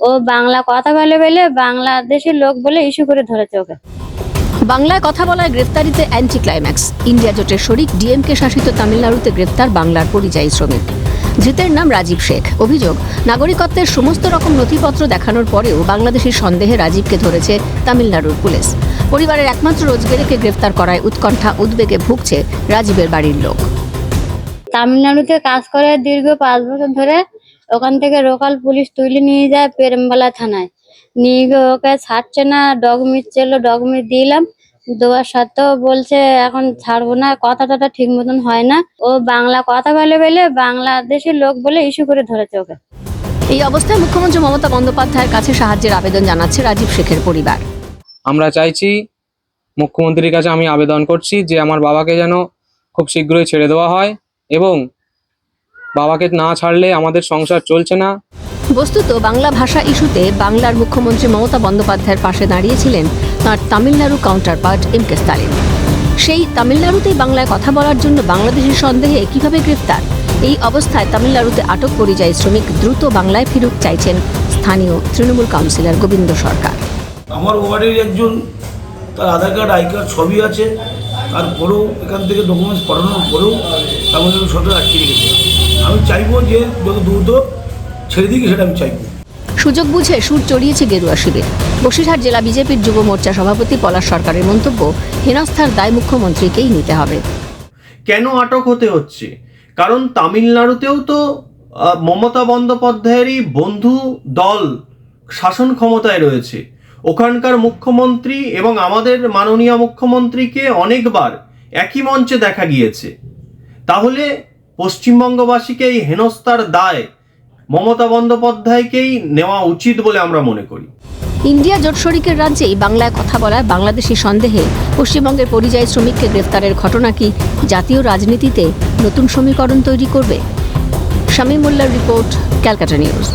ও বাংলা কথা বলে বলে বাংলাদেশের লোক বলে ইস্যু করে ধরেছে ওকে। বাংলায় কথা বলায় গ্রেফতারিতে অ্যান্টি ক্লাইম্যাক্স ইন্ডিয়া জোটের শরিক ডিএমকে শাসিত তামিলনাড়ুতে গ্রেফতার বাংলার পরিযায়ী শ্রমিক। ধৃতের নাম রাজীব শেখ। অভিযোগ নাগরিকত্বের সমস্ত রকম নথিপত্র দেখানোর পরেও বাংলাদেশের সন্দেহে রাজীবকে ধরেছে তামিলনাড়ুর পুলিশ। পরিবারের একমাত্র রোজগেরেকে গ্রেফতার করায় উৎকণ্ঠা উদ্বেগে ভুগছে রাজীবের বাড়ির লোক। তামিলনাড়ুতে কাজ করে দীর্ঘ পাঁচ বছর ধরে ওখান থেকে লোকাল পুলিশ তুলে নিয়ে যায় পেরমবালা থানায়। নিয়ে গিয়ে ওকে ছাড়ছে না ডগমিট ছিল ডগমিট দিলাম। দেওয়ার সত্ত্বেও বলছে এখন ছাড়বো না কথা টথা ঠিক মতন হয় না। ও বাংলা কথা বলে বলে বাংলাদেশের লোক বলে ইস্যু করে ধরেছে ওকে। এই অবস্থায় মুখ্যমন্ত্রী মমতা বন্দ্যোপাধ্যায়ের কাছে সাহায্যের আবেদন জানাচ্ছে রাজীব শেখের পরিবার। আমরা চাইছি মুখ্যমন্ত্রীর কাছে আমি আবেদন করছি যে আমার বাবাকে যেন খুব শীঘ্রই ছেড়ে দেওয়া হয় এবং বাবাকে না ছাড়লে আমাদের সংসার চলছে না। বস্তুত বাংলা ভাষা ইস্যুতে বাংলার মুখ্যমন্ত্রী মমতা বন্দ্যোপাধ্যায়ের পাশে দাঁড়িয়েছিলেন তাঁর Tamil Nadu counterpart M K Stalin সেই তামিলনাড়ুতেই বাংলায় কথা বলার জন্য বাংলাদেশের সন্দেহে কীভাবে গ্রেফতার এই অবস্থায় তামিলনাড়ুতে আটক পরিযায়ী শ্রমিক দ্রুত বাংলায় ফিরুক চাইছেন স্থানীয় তৃণমূল কাউন্সিলর গোবিন্দ সরকার। আমার ওয়ার্ডের একজন তার আধার কার্ড আই কার্ড সবই আছে। তারপরেও এখান থেকে ডকুমেন্টস পাঠানোর পরেও তামিলনাড়ু সরকার আটকে রেখেছে। আমি চাইব যে যত দ্রুত ছেড়ে দিকে সেটা আমি চাইব। সুযোগ বুঝে সুর চড়িয়েছে গেরুয়া শিবির। বসিরহাট জেলা বিজেপির যুব মোর্চা সভাপতি পলাশ সরকারের মন্তব্য হেনস্থার দায় মুখ্যমন্ত্রীকেই নিতে হবে। কেন আটক হতে হচ্ছে? কারণ তামিলনাড়ুতেও তো মমতা বন্দ্যোপাধ্যায়েরই বন্ধু দল শাসন ক্ষমতায় রয়েছে। ওখানকার মুখ্যমন্ত্রী এবং আমাদের মাননীয় মুখ্যমন্ত্রীকে অনেকবার একই মঞ্চে দেখা গিয়েছে। তাহলে পশ্চিমবঙ্গবাসীকে এই হেনস্থার দায়, মমতা বন্দ্যোপাধ্যায়কেই নেওয়া উচিত বলে আমরা মনে করি। ইন্ডিয়া জোট শরিকের রাজ্যেই বাংলায় কথা বলায় বাংলাদেশি সন্দেহে পশ্চিমবঙ্গের পরিযায়ী শ্রমিককে গ্রেফতারের ঘটনা কি জাতীয় রাজনীতিতে নতুন সমীকরণ তৈরি করবে? শামীম মোল্লার রিপোর্ট ক্যালকাটা নিউজ।